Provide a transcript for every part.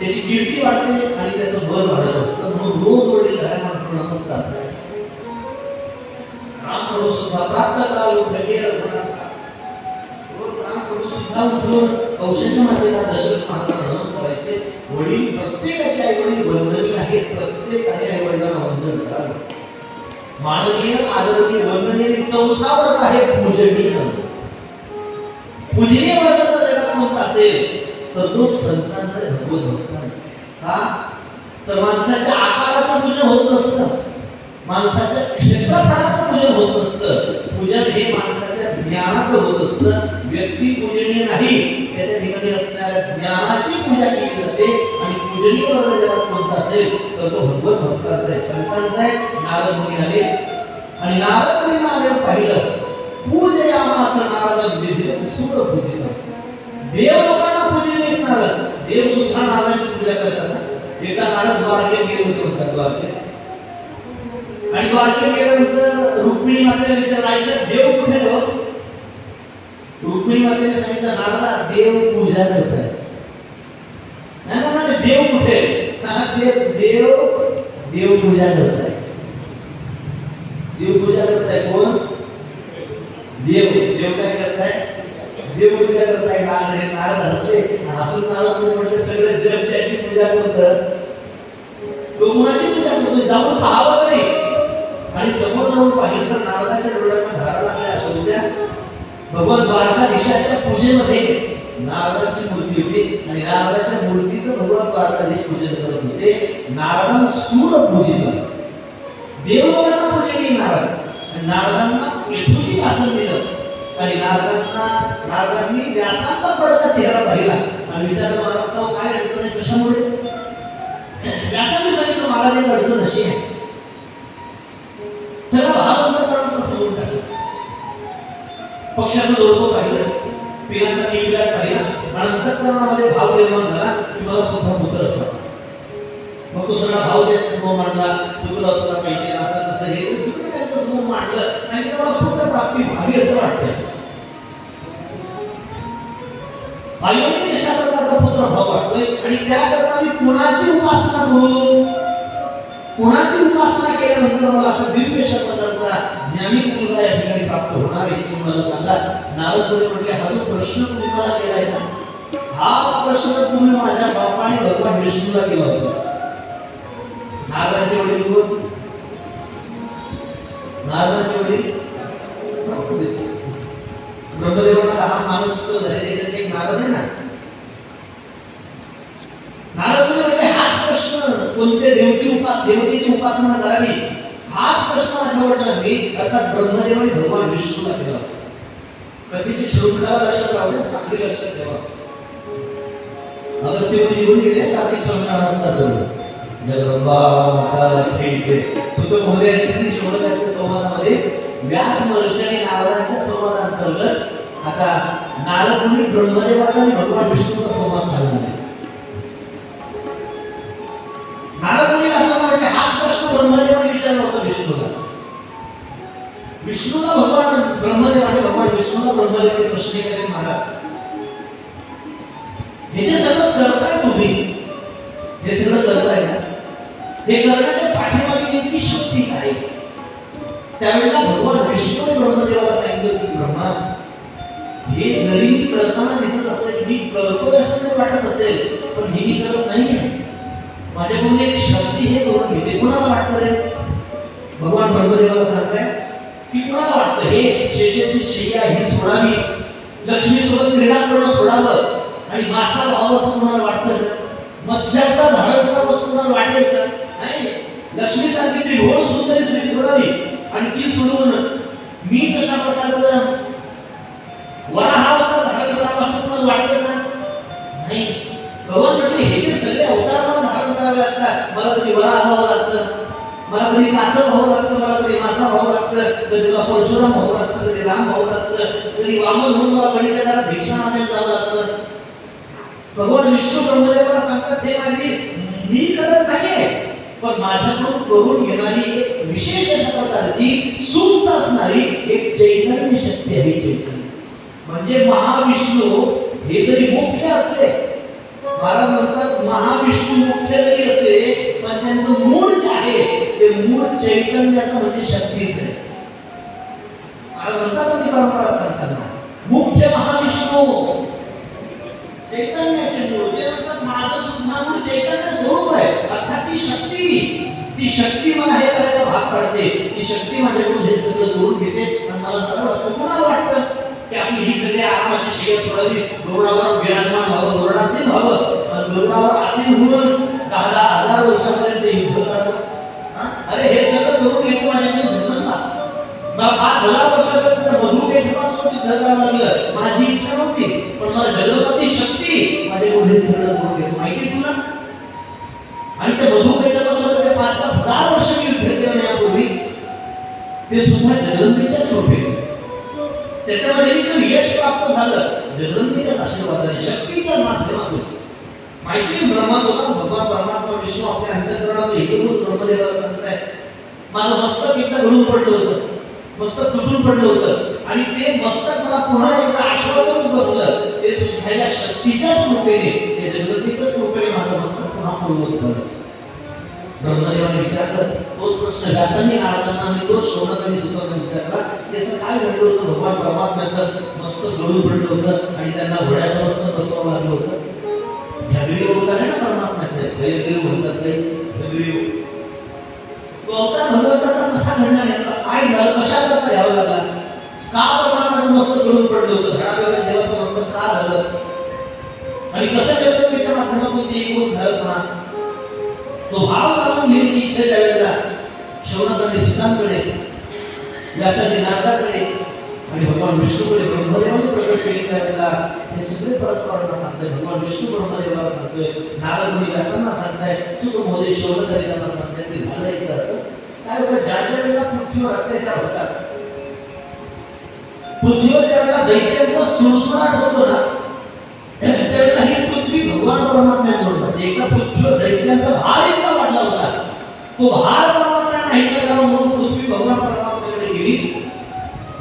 त्याची कीर्ती वाढते आणि त्याचं बल वाढत असतं. म्हणून रोज वडील घरा माणसाला नमस्कार राम रामप्रभू सुद्धा प्राप्त काल रोज सुद्धा उठून कौशल्य मातेला दशरथ नमन करायचे. वडील प्रत्येकाचे आई वडील आहेत. प्रत्येकाने आई वडिलांना वंदन करावे माननीय आदरणीय वंदनीय चौथा आहे पूजनीय. पूजनीय वर्ग जर कोणता असेल. तर तो संतांचा आहे, भगवत भक्तांचा आहे. का तर माणसाच्या आकाराचं पूजन होत नसतं. माणसाच्या क्षेत्रफळाचं पूजन होत नसतं. पूजन हे माणसाच्या ज्ञानाचं होत असतं. व्यक्ती पूजनीय नाही. त्याच्या ठिकाणी असणाऱ्या ज्ञानाची पूजा केली जाते आणि पूजनीय वर्ग जगात कोणता असेल तर तो भगवत भक्तांचा आहे संतांचा आहे नारद मुनी आले आणि नारद मुनींना आले पाहिलं पूजयामास नारद विधिवत सूर पूजित देव देव सुद्धा नारायणाची पूजा करतात एका नारद द्वारके गेले होते म्हणतात द्वारके आणि द्वारके गेल्यानंतर रुक्मिणी मातेला विचारायचं देव कुठे हो? रुक्मिणी मातेने सांगितलं नारदा देव पूजा करताय. नाही ना म्हणजे देव कुठे तेच देव देव पूजा करताय. देव पूजा करताय कोण? देव. देव काय करताय? देव पूजा करताय नारद हे नारद हसले हसून नारद मुनी म्हटले सगळं जग त्याची पूजा करतं. तो कुणाची पूजा करतोय जाऊन पाहावं तरी. आणि समोर जाऊन पाहिलं तर नारदाच्या डोळ्यांना धारा लागल्या अशोकच्या भगवान द्वारकाधीशाच्या पूजेमध्ये नारदाची मूर्ती होती आणि नारदाच्या मूर्तीचं भगवान द्वारकाधीश पूजन करत होते. नारदांना सूर पूजित देवलोकांना पूजनीय नारद. आणि नारदांना येथूची आसन दिलं. आणि नारदांना नारदांनी व्यासाचा पडता चेहरा पाहिला. आणि विचारलं महाराज का काय अडचण आहे? कशामुळे? व्यासाने सांगितलं महाराज एक अडचण अशी आहे. सगळं भावंतरांचं समोर टाकलं. पक्षाचं जोडपं पाहिलं पिलांचा किंगाट पाहिला आणि अंतकरणामध्ये भाव निर्माण झाला की मला सुद्धा पुत्र असा. मग तो सगळा भाव त्यांच्यासमोर मांडला पुत्र असला पाहिजे असं तसं हे सगळं त्यांच्यासमोर मांडलं. सांगितलं मला आणि त्याकरता मी कुणाची उपासना करू कुणाची उपासना केल्यानंतर मला असं दिव्य अशा ज्ञानिक मुलगा या ठिकाणी प्राप्त होणार आहे तुम्ही मला सांगा. नारद मुनी म्हटले हा जो प्रश्न तुम्ही मला केलाय ना हाच प्रश्न तुम्ही माझ्या बापा आणि भगवान विष्णूला केला होता. नारदाचे वडील कोण? नारदाचे वडील ब्रह्मदेवाला हा माणूस झाले त्याच्यात एक नारद आहे ना नारद मुनी हाच प्रश्न कोणत्या देवची उपा देवतेची उपासना करावी? हाच प्रश्न माझ्या वडिलांनी अर्थात आणि भगवान विष्णूला केला. होता. कधीची शृंखला लक्षात राहू साखळी लक्षात ठेवा. अगस्त्य मुनी निघून गेले कार्तिक स्वामींना असतात करू जगदंबा सुत महोदयांच्या शोधकाच्या संवादामध्ये व्यास महर्षी आणि नारदांच्या संवादांतर्गत आता नारद मुनी ब्रह्मदेवाचा आणि भगवान विष्णूचा संवाद झाला. आहे मला मुनी असं म्हटले हाच प्रश्न ब्रह्मदेवाने विचारला होता विष्णूला. विष्णूला भगवान ब्रह्मदेवाने भगवान विष्णूला ब्रह्मदेवाने प्रश्न केले महाराज हे जे सगळं करताय तुम्ही हे सगळं करताय ना हे करण्याच्या पाठीमागे नेमकी शक्ती काय त्यावेळेला भगवान विष्णू ब्रह्मदेवाला सांगितलं की ब्रह्मा हे जरी मी करताना दिसत असेल मी करतोय असं जर वाटत असेल पण हे मी करत नाहीये. माझ्याकडून एक शक्ती हे करून घेते. कोणाला वाटतं रे? भगवान ब्रह्मदेवाला सांगताय की कोणाला वाटतं? हे शेषाची शय्या ही सोडावी लक्ष्मी सोबत क्रीडा करणं सोडावं. आणि मासा व्हावं असं कोणाला वाटतं मत्स्याचा धारण करावं असं कोणाला वाटेल का? नाही. लक्ष्मी सांगते ती ढोल सुंदरी स्त्री सोडावी आणि ती सोडवून मी कशा प्रकारचं वराहावतार धारण करावं असं कोणाला वाटतं का? नाही. भगवान म्हटले हे जे सगळे अवतार करावे लागतात. मला कधी वराह व्हावं लागतं. मला कधी कासव व्हावं लागतं. मला कधी मासा व्हावं लागतं. कधी मला परशुराम व्हावं लागतं कधी राम व्हावं लागतं कधी वामन म्हणून मला गणित घरात भिक्षा मागायला जावं लागतं. भगवान विष्णू ब्रह्मदेवाला सांगतात हे माझी मी करत नाहीये. पण माझ्याकडून करून घेणारी एक विशेष अशा प्रकारची सुप्त असणारी एक चैतन्य शक्ती आहे चैतन्य. म्हणजे महाविष्णू हे जरी मुख्य असले महाराज म्हणतात महाविष्णू मुख्य जरी असले पण त्यांचं मूळ जे आहे ते मूळ चैतन्याचं म्हणजे शक्तीच आहे. मला म्हणतात ती परंपरा सांगताना मुख्य महाविष्णू. चैतन्याचे मूळ. ते म्हणतात माझं सुद्धा मूळ चैतन्य स्वरूप आहे. अर्थात ती शक्ती. ती शक्ती मला हे करायला भाग पाडते. ती शक्ती माझ्याकडून हे सगळं करून घेते. आणि मला बरं वाटतं कुणाला वाटतं? की आपली ही सगळी आरामाची शेय सोडावी? धोरणावर विराजमान व्हावं गरुडासीन व्हावं. आणि गरुडावर आसीन होऊन दहा दहा हजार वर्षापर्यंत युद्ध करावं अरे हे सगळं करून घेतो माझ्याकडे झुकत ना मग पाच हजार वर्षापर्यंत मधुपेठपासून युद्ध करावं लागलं. माझी इच्छा नव्हती. पण मला जगपती शक्ती माझ्याकडून हे सगळं करून घेतो माहिती तुला? आणि ते मधुमेठापासून ते पाच पाच हजार वर्ष युद्ध केलं यापूर्वी. ते सुद्धा जगदंबेच्याच रूपे. त्याच्यामध्ये मी जर यश प्राप्त झालं. जगदंबेच्याच आशीर्वादाने शक्तीच्या माध्यमातून. माहिती आहे ब्रह्मातोला भगवान परमात्मा विष्णू आपल्या अंतकरणात एकच ब्रह्मदेवाला सांगताय. माझं मस्तक एकदा घडून पडलं होतं. मस्तक तुटून पडलं होतं. आणि ते मस्तक मला पुन्हा एकदा आश्वासन बसलं. ते सुद्धा या शक्तीच्याच रूपेने ते जगदंबेच्याच रूपेने माझं मस्तक पुन्हा पूर्वत झालं. ब्रह्मदेवाने विचारलं तोच प्रश्न व्यासांनी नारदांना आणि तोच शोधकांनी सुद्धा विचारला याचं काय घडलं होतं? भगवान परमात्म्याचं मस्तक गळून पडलं होतं आणि त्यांना घोड्याचं मस्तक बसवावं लागलं होतं. हगरीव होता आहे ना परमात्म्याचं हयग्रीव म्हणतात ते हगरीव तो अवतार भगवंताचा कसा घडला नेमका काय झालं कशा करता घ्यावं लागला का परमात्माचं मस्तक करून पडलं होतं घडावेळेस देवाचं मस्तक का झालं आणि कसं जगदंबेच्या माध्यमातून ते एकूण झालं पुन्हा तो भाव लावून घेण्याची इच्छा त्या वेळेला शौनकाने सीतांकडे व्यासाने नारदाकडे आणि भगवान विष्णूकडे ब्रह्मदेवाने प्रकट केली त्यावेळेला हे सगळे परस्परांना सांगताय. भगवान विष्णू ब्रह्मदेवाला सांगतोय. नारद मुनी व्यासांना सांगताय. सुख मोदे सांगताय. ते झालं एकदा असं. काय होतं? ज्या ज्या वेळेला पृथ्वीवर अत्याचार होतात पृथ्वीवर ज्या वेळेला दैत्यांचा सुरसुराट होतो ना त्यावेळेला ही पृथ्वी भगवान परमात्म्या जोड जाते. एकदा पृथ्वीवर दैत्यांचा भार इतका वाढला होता. तो भार परमात्म्याने नाहीसा करावा म्हणून पृथ्वी भगवान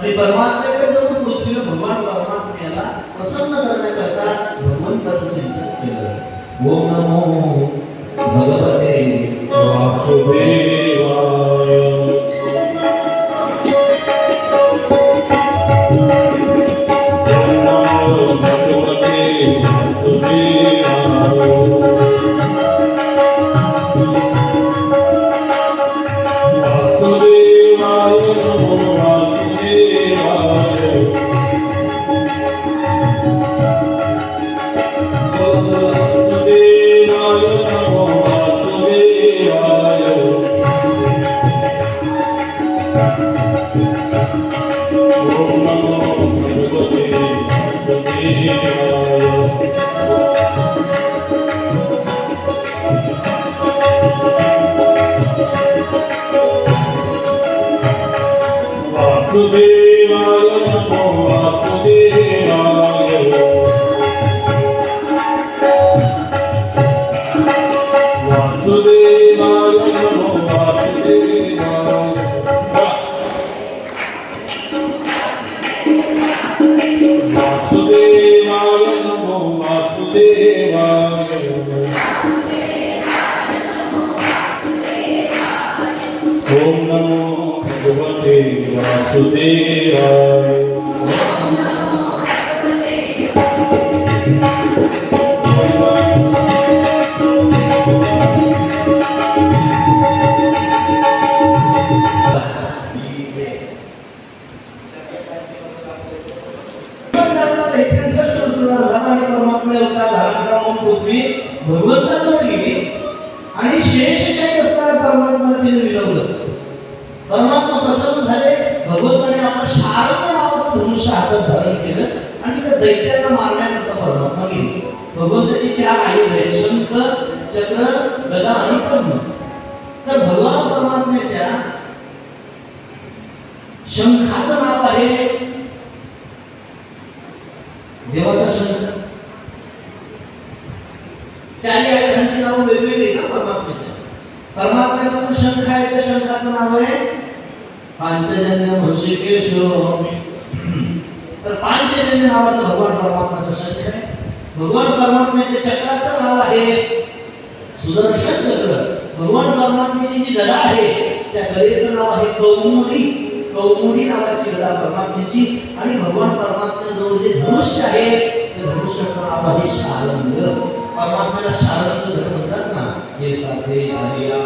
आणि परमात्म्याकडे जाऊन पृथ्वीवर भगवान परमात्म्याला प्रसन्न करण्याकरता भगवंताचं चिंतन केलं. ओम नमो भगवते वासुदेव. ॐ नमो भगवते वासुदेवाय वासुदेवाय नमो पृथ्वी भगवंताजवळ गेली आणि शेषशाही असताना परमात्म्याला तिने मिळवलं. परमात्मा प्रसन्न झाले. भगवंताने आपला शारद नावाचं धनुष्य हातात धारण केलं आणि त्या दैत्यांना मारण्याकरता परमात्मा गेले. भगवंताची चार आयुध आहे शंख चक्र गदा आणि पद्म तर भगवान परमात्म्याच्या शंखाचं नाव आहे देवाचा शंख चारही आयुधांची नावं वेगवेगळी ना परमात्म्याच्या परमात्म्याचा. शंख आहे त्या शंखाचं नाव आहे पांचजन्य हृषिकेश तर पांचजन्य नावाचं भगवान परमात्म्याचं शंख आहे. भगवान परमात्म्याच्या चक्राचं नाव आहे सुदर्शन चक्र. भगवान परमात्म्याची जी गदा आहे त्या गदेचं नाव आहे कौमुदी. कौमुदी नावाची गदा परमात्म्याची. आणि भगवान परमात्म्याजवळ जे धनुष्य आहे त्या धनुष्याचं नाव आहे शालंग. परमात्म्याला शारंग धर्म म्हणतात ना हे साधे आर्या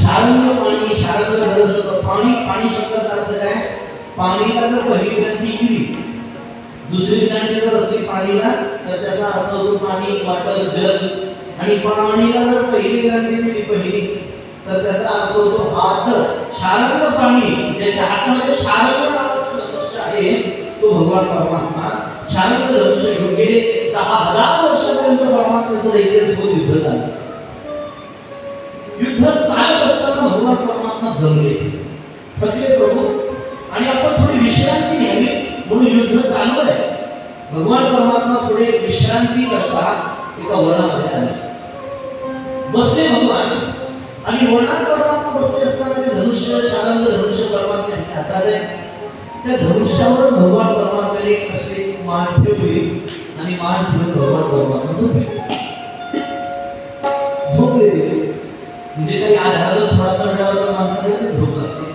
शारंग पाणी शारंग धरस पाणी पाणी शब्दाचा अर्थ काय? पाणीला जर पहिली ग्रंथी केली दुसरी ग्रंथी जर असली पाणीला तर त्याचा अर्थ होतो पाणी वाटर जल. आणि पाणीला जर पहिली ग्रंथी दिली पहिली तर त्याचा अर्थ होतो हात शारंग पाणी ज्याच्या हातामध्ये शारंग नावाचं लक्ष आहे तो भगवान परमात्मा शांत लक्ष घेऊन गेले दहा हजार वर्षापर्यंत परमात्म्याचं दैत्यासोबत युद्ध झालं. युद्ध चालत असताना भगवान परमात्मा दमले थकले प्रभू आणि आपण थोडी विश्रांती घ्यावी म्हणून युद्ध चालू आहे. भगवान परमात्मा थोडे विश्रांती करता एका वनामध्ये आले. बसले भगवान आणि वनात परमात्मा बसले असताना ते धनुष्य शानंद धनुष्य परमात्म्याच्या हातात आहे. त्या धनुष्यावर भगवान परमात्म्याने असे मान ठेवली आणि मान ठेवून भगवान परमात्मा झोपले. झोपले. म्हणजे काही आधार थोडासा वेळावर माणसाला ते झोप लागते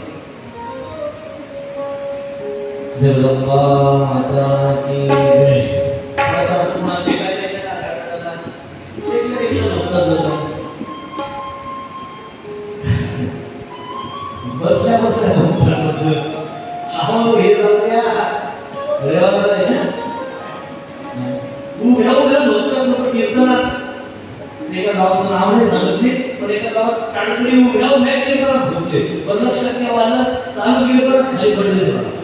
जगदंबा माता की थोडासा असं म्हणाले काय काय त्या झोपतात बसल्या बसल्या झोपतात. अहो हे जाऊ द्या मी पण एका गावात काहीतरी उभ्या उभ्या कीर्तनात झोपले पण लक्षात ठेवा आलं चालू तर खाली पडले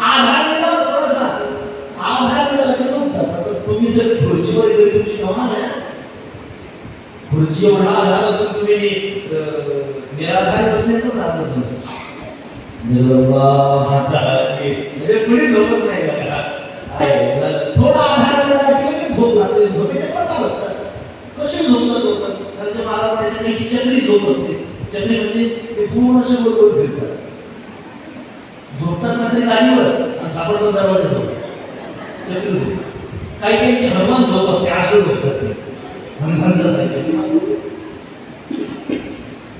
आधार मिळाला थोडासा. आधार मिळाला कसं होतात तुम्ही जर खुर्चीवर तरी तुमची कमा ना. खुर्ची एवढा आधार असून तुम्ही निराधार बसण्यातच आधार झाला म्हणजे कुणी झोपत नाही थोडा आधार मिळाला की झोप लागते. झोपेचे प्रकार असतात. कशी झोपतात लोकांना त्यांच्या मला म्हणायचं नाही की चक्री झोप असते. चक्री म्हणजे ते पूर्ण असे गोल फिरतात. झोपतात म्हणजे गाडीवर आणि सापडतात दरवाजा झोप चक्री झोप. काही काही हनुमान झोप असते असे झोपतात ते हनुमान जसं आहे.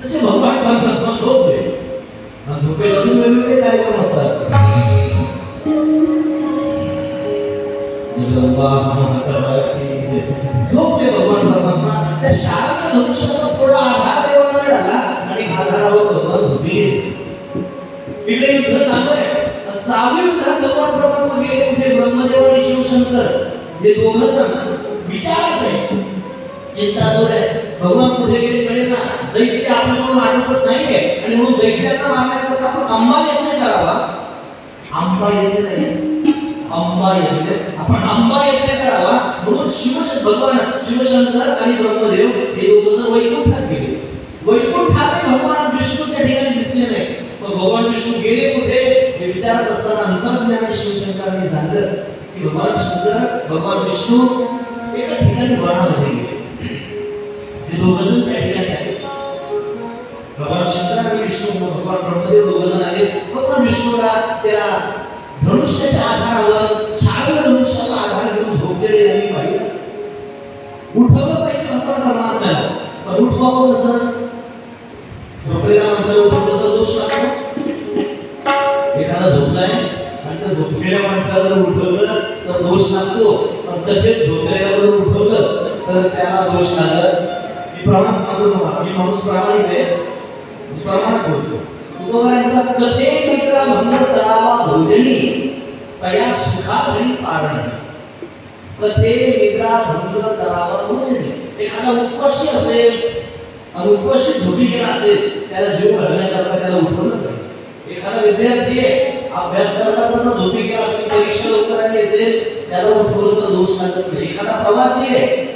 तसे. भगवान झोप आहे आणि झोपेत अजून वेगवेगळे कार्यक्रम असतात. जगदंबा माता की जय. झोपले भगवान परमात्मा त्या शाळा धनुष्याचा थोडा आधार देवाला मिळाला आणि आधारावर भगवान झोपले इकडे युद्ध चालू आहे चालू युद्धात भगवान परमात्मा गेले कुठे? ब्रह्मदेव आणि शिवशंकर. हे दोघ जण विचारत आहे चिंतातूर आहे भगवान कुठे गेले कळे ना. दैत्य आपल्याकडून आटोपत नाहीये. आणि म्हणून दैत्याचा मारण्याकरता आपण अंबा यज्ञ करावा आंबा यज्ञ नाही. अंबा यज्ञ आपण अंबा यज्ञ करावा म्हणून शिव भगवान शिवशंकर आणि ब्रह्मदेव हे दोघं जर वैकुंठात गेले. वैकुंठात भगवान विष्णू त्या ठिकाणी दिसले नाही. मग भगवान विष्णू गेले कुठे? हे विचारत असताना अंतर्ज्ञान शिवशंकरांनी झालं की भगवान शंकर भगवान विष्णू एका ठिकाणी वनामध्ये गेले. ते दोघं जण त्या ठिकाणी आले. भगवान शंकर आणि विष्णू भगवान ब्रह्मदेव दोघं जण आले. भगवान विष्णूला त्या धनुष्याच्या आधारावर चांगलं धनुष्याचा आधार घेऊन झोपलेले त्यांनी पाहिलं उठवलं पाहिजे भगवान नाही. पण उठवावं कसं? झोपलेला माणसं उठवलं तर दोष लागतो. एखादा झोपलाय आणि त्या झोपलेल्या माणसाला जर उठवलं तर दोष लागतो. पण कधीच झोपलेल्या जर उठवलं तर त्याला दोष लागत मी प्रमाण सांगतो तुम्हाला. मी माणूस प्रामाणिक आहे. प्रमाणात बोलतो. तुम्हाला एकदा कथे मित्रा भंग करावा भोजनी. तया सुखा घरी पारण कथे निद्रा भंग करावा भोजनी. एखादा उपवाशी असेल आणि उपवाशी झोपी गेला असेल त्याला जीव घालण्याकरता त्याला उठवलं पाहिजे. एखादा विद्यार्थी अभ्यास करता करता झोपी गेला असेल परीक्षा लवकर आली असेल त्याला उठवलं तर दोष लागत नाही. एखादा प्रवासी आहे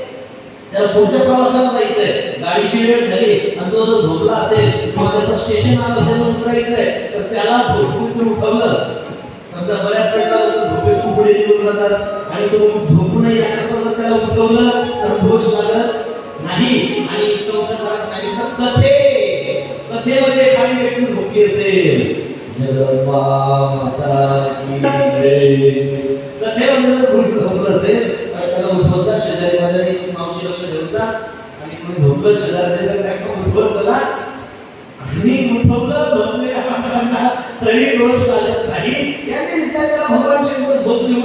त्याला पुढच्या प्रवासाला जायचंय. गाडीची वेळ झाली आणि तो जर झोपला असेल किंवा त्याचं स्टेशन आलं असेल उतरायचंय तर त्याला झोपून उठवलं. समजा बऱ्याच वेळेला लोकं झोपेतून पुढे निघून जातात आणि तो झोपूनही याकरता जर त्याला उठवलं तर दोष लागत नाही. आणि चौथ्या घरात सांगितलं कथे कथेमध्ये एखादी व्यक्ती झोपी असेल? जगपा माता की कथेमध्ये जर कोणी झोपलं असेल उठवत शेजारी माझा एक मावशी लक्ष ठेवता आणि कोणी झोपलं शेजारी तर उठवत चला? आणि उठवलं झोपले. तरी दोष लागत नाही. यांनी विचार केला भगवान शंकर झोपले